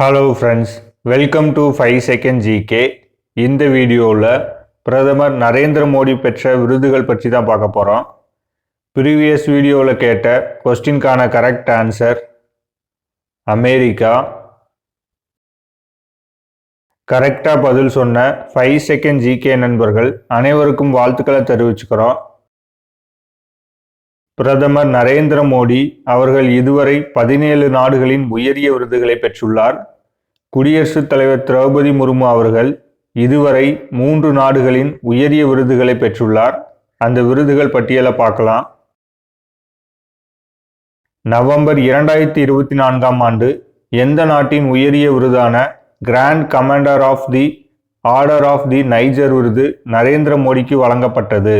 Hello friends welcome to five second GK இந்த வீடியோவில் பிரதமர் நரேந்திர மோடி பெற்ற விருதுகள் பற்றி தான் பார்க்க போகிறோம் ப்ரீவியஸ் வீடியோவில் கேட்ட கொஸ்டின்கான கரெக்ட் ஆன்சர் அமெரிக்கா. கரெக்டாக பதில் சொன்ன ஃபைவ் செகண்ட் ஜிகே நண்பர்கள் அனைவருக்கும் வாழ்த்துக்களை தெரிவிச்சுக்கிறோம். பிரதமர் நரேந்திர மோடி அவர்கள் இதுவரை பதினேழு நாடுகளின் உயரிய விருதுகளை பெற்றுள்ளார். குடியரசுத் தலைவர் திரௌபதி முர்மு அவர்கள் இதுவரை மூன்று நாடுகளின் உயரிய விருதுகளை பெற்றுள்ளார். அந்த விருதுகள் பட்டியலை பார்க்கலாம். நவம்பர் இரண்டாயிரத்தி இருபத்தி நான்காம் ஆண்டு எந்த நாட்டின் உயரிய விருதான grand commander of the order of the Niger விருது நரேந்திர மோடிக்கு வழங்கப்பட்டது.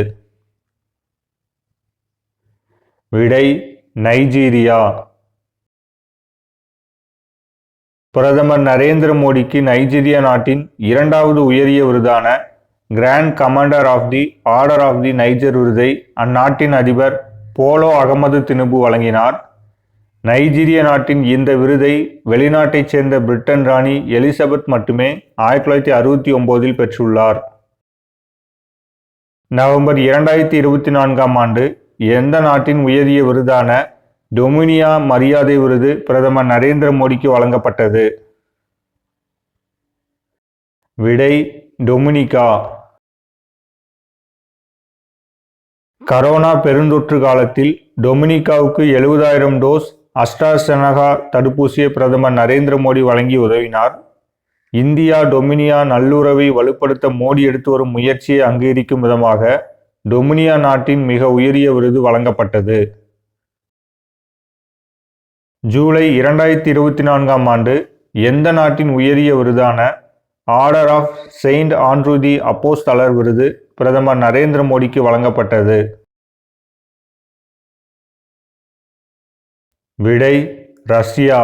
விடை நைஜீரியா. பிரதமர் நரேந்திர மோடிக்கு நைஜீரிய நாட்டின் இரண்டாவது உயரிய விருதான grand commander of the order of the Niger விருதை அந்நாட்டின் அதிபர் போலோ அகமது தினுபு வழங்கினார். நைஜீரிய நாட்டின் இந்த விருதை வெளிநாட்டைச் சேர்ந்த பிரிட்டன் ராணி எலிசபெத் மட்டுமே ஆயிரத்தி தொள்ளாயிரத்தி அறுபத்தி ஒன்போதில் பெற்றுள்ளார். நவம்பர் இரண்டாயிரத்தி இருபத்தி நான்காம் ஆண்டு எந்த நாட்டின் உயரிய விருதான டொமினியா மரியாதை விருது பிரதமர் நரேந்திர மோடிக்கு வழங்கப்பட்டது. விடை டொமினிகா. கரோனா பெருந்தொற்று காலத்தில் டொமினிகாவுக்கு எழுபதாயிரம் டோஸ் அஸ்ட்ராசெனகா தடுப்பூசியை பிரதமர் நரேந்திர மோடி வழங்கி உதவினார். இந்தியா டொமினியா நல்லுறவை வலுப்படுத்த மோடி எடுத்து வரும் முயற்சியை அங்கீகரிக்கும் விதமாக டொமினியா நாட்டின் மிக உயரிய விருது வழங்கப்பட்டது. ஜூலை இரண்டாயிரத்தி இருபத்தி நான்காம் ஆண்டு எந்த நாட்டின் உயரிய விருதான order of Saint Andrew the அப்போஸ்தலர் விருது பிரதமர் நரேந்திர மோடிக்கு வழங்கப்பட்டது? விடை ரஷ்யா.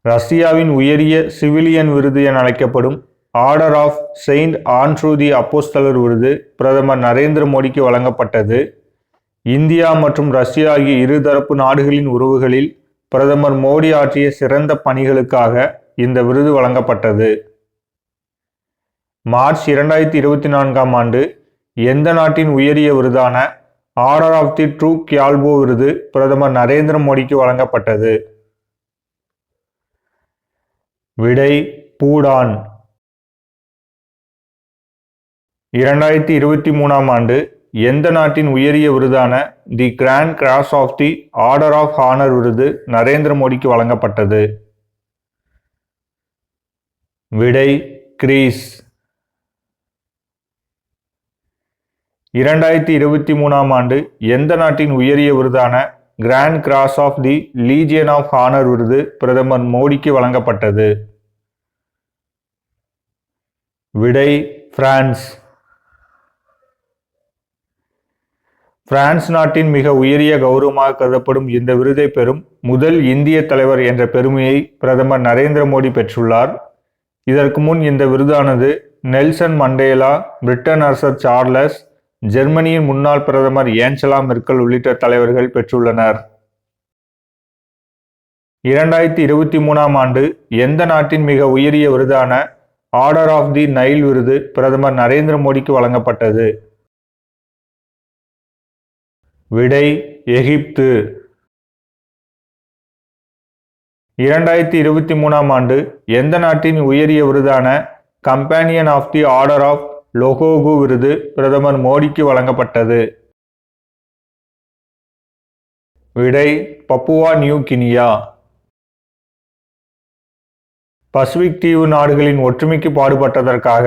ரஷ்யாவின் உயரிய சிவிலியன் விருது என அழைக்கப்படும் order of Saint Andrew the அப்போஸ்தலர் விருது பிரதமர் நரேந்திர மோடிக்கு வழங்கப்பட்டது. இந்தியா மற்றும் ரஷ்யா ஆகிய இருதரப்பு நாடுகளின் உறவுகளில் பிரதமர் மோடி ஆற்றிய சிறந்த பணிகளுக்காக இந்த விருது வழங்கப்பட்டது. மார்ச் இரண்டாயிரத்தி இருபத்தி நான்காம் ஆண்டு எந்த நாட்டின் உயரிய விருதான order of the Druk Gyalpo விருது பிரதமர் நரேந்திர மோடிக்கு வழங்கப்பட்டது. விடை பூடான். இரண்டாயிரத்தி இருபத்தி மூணாம் ஆண்டு எந்த நாட்டின் உயரிய விருதான the grand cross of the order of honour விருது நரேந்திர மோடிக்கு வழங்கப்பட்டது? விடை கிரீஸ். இரண்டாயிரத்தி இருபத்தி மூணாம் ஆண்டு எந்த நாட்டின் உயரிய விருதான grand cross of the legion of honour விருது பிரதமர் மோடிக்கு வழங்கப்பட்டது? விடை பிரான்ஸ். பிரான்ஸ் நாட்டின் மிக உயரிய கௌரவமாக கருதப்படும் இந்த விருதை பெறும் முதல் இந்திய தலைவர் என்ற பெருமையை பிரதமர் நரேந்திர மோடி பெற்றுள்ளார். இதற்கு முன் இந்த விருதானது நெல்சன் மண்டேலா பிரிட்டன் அரசர் சார்லஸ் ஜெர்மனியின் முன்னாள் பிரதமர் ஏஞ்சலா மெர்க்கல் உள்ளிட்ட தலைவர்கள் பெற்றுள்ளனர். இரண்டாயிரத்தி இருபத்தி மூணாம் ஆண்டு எந்த நாட்டின் மிக உயரிய விருதான ஆர்டர் ஆஃப் தி நைல் விருது பிரதமர் நரேந்திர மோடிக்கு வழங்கப்பட்டது? விடை எகிப்து. இரண்டாயிரத்தி இருபத்தி மூணாம் ஆண்டு எந்த நாட்டின் உயரிய விருதான companion of the order of Logohu விருது பிரதமர் மோடிக்கு வழங்கப்பட்டது. விடை பப்புவா நியூ கினியா. பசிபிக் தீவு நாடுகளின் ஒற்றுமைக்கு பாடுபட்டதற்காக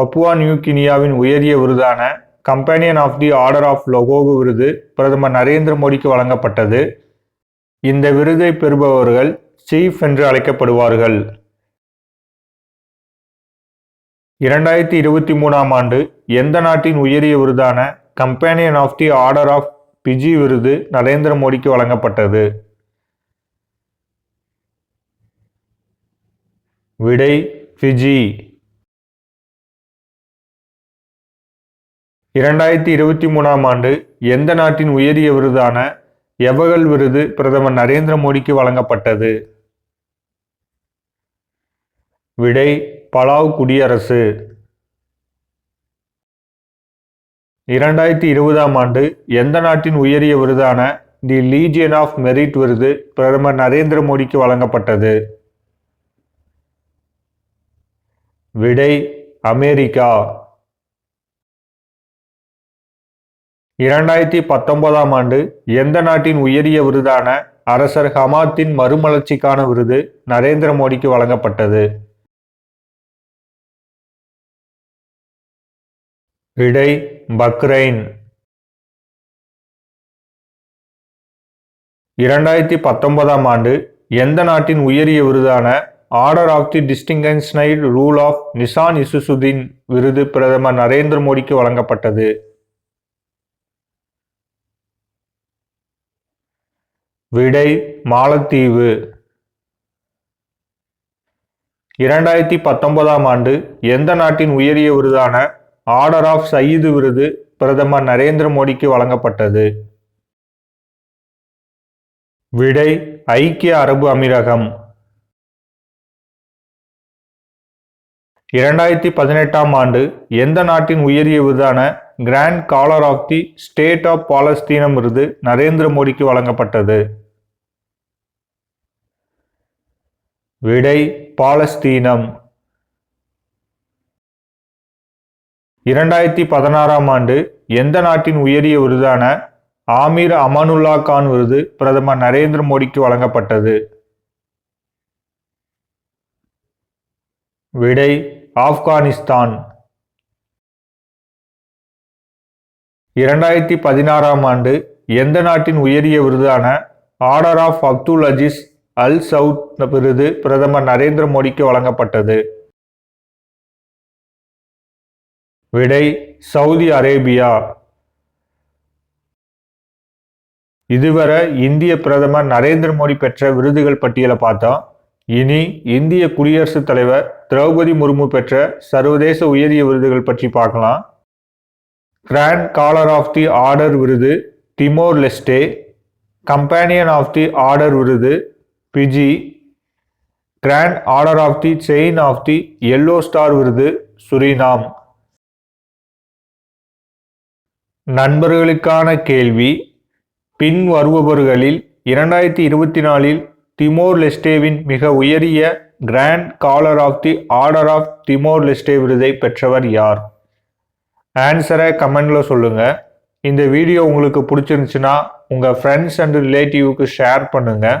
பப்புவா நியூ கினியாவின் உயரிய விருதான companion of the order of Logohu விருது பிரதமர் நரேந்திர மோடிக்கு வழங்கப்பட்டது. இந்த விருதை பெறுபவர்கள் சீஃப் என்று அழைக்கப்படுவார்கள். இரண்டாயிரத்தி இருபத்தி மூணாம் ஆண்டு எந்த நாட்டின் உயரிய விருதான companion of the order of Fiji விருது நரேந்திர மோடிக்கு வழங்கப்பட்டது. விடை ஃபிஜி இரண்டாயிரத்தி இருபத்தி மூணாம் ஆண்டு எந்த நாட்டின் உயரிய விருதான எவகல் விருது பிரதமர் நரேந்திர மோடிக்கு வழங்கப்பட்டது? விடை பலாவ் குடியரசு. இரண்டாயிரத்தி இருபதாம் ஆண்டு எந்த நாட்டின் உயரிய விருதான தி லீஜியன் ஆஃப் மெரிட் விருது பிரதமர் நரேந்திர மோடிக்கு வழங்கப்பட்டது? விடை அமெரிக்கா. இரண்டாயிரத்தி பத்தொன்பதாம் ஆண்டு எந்த நாட்டின் உயரிய விருதான அரசர் ஹமாத்தின் மறுமலர்ச்சிக்கான விருது நரேந்திர மோடிக்கு வழங்கப்பட்டது. இடை பக்ரைன். இரண்டாயிரத்தி பத்தொன்பதாம் ஆண்டு எந்த நாட்டின் உயரிய விருதான order of the distinguished rule of Nishan Izzuddeen விருது பிரதமர் நரேந்திர மோடிக்கு வழங்கப்பட்டது. விடை மாலத்தீவு. இரண்டாயிரத்தி பத்தொன்பதாம் ஆண்டு எந்த நாட்டின் உயரிய விருதான ஆர்டர் ஆஃப் சயீது விருது பிரதமர் நரேந்திர மோடிக்கு வழங்கப்பட்டது? விடை ஐக்கிய அரபு அமீரகம். இரண்டாயிரத்தி பதினெட்டாம் ஆண்டு எந்த நாட்டின் உயரிய விருதான grand collar of the state of பாலஸ்தீனம் விருது நரேந்திர மோடிக்கு வழங்கப்பட்டது? விடை பாலஸ்தீனம். இரண்டாயிரத்தி பதினாறாம் ஆண்டு எந்த நாட்டின் உயரிய விருதான ஆமீர் அமானுல்லா கான் விருது பிரதமர் நரேந்திர மோடிக்கு வழங்கப்பட்டது? விடை ஆப்கானிஸ்தான். இரண்டாயிரத்தி பதினாறாம் ஆண்டு எந்த நாட்டின் உயரிய விருதான order of Abdul Aziz Al Saud விருது பிரதமர் நரேந்திர மோடிக்கு வழங்கப்பட்டது. விடை சவுதி அரேபியா. இதுவரை இந்திய பிரதமர் நரேந்திர மோடி பெற்ற விருதுகள் பட்டியலை பார்த்தோம் இனி இந்திய குடியரசுத் தலைவர் திரௌபதி முர்மு பெற்ற சர்வதேச உயரிய விருதுகள் பற்றி பார்க்கலாம். Grand collar of the order விருது Timor Leste companion of the order விருது Fiji grand order of the chain of the yellow star விருது சுரினாம். நண்பர்களுக்கான கேள்வி பின் வருபவர்களில் இரண்டாயிரத்தி இருபத்தி நாலில் திமோர் லெஸ்டேவின் மிக உயரிய grand collar of the order of Timor Leste விருதை பெற்றவர் யார்? ஆன்சரை கமெண்டில் சொல்லுங்கள் இந்த வீடியோ உங்களுக்கு பிடிச்சிருந்துச்சுன்னா உங்கள் ஃப்ரெண்ட்ஸ் அண்ட் ரிலேட்டிவ்க்கு ஷேர் பண்ணுங்கள்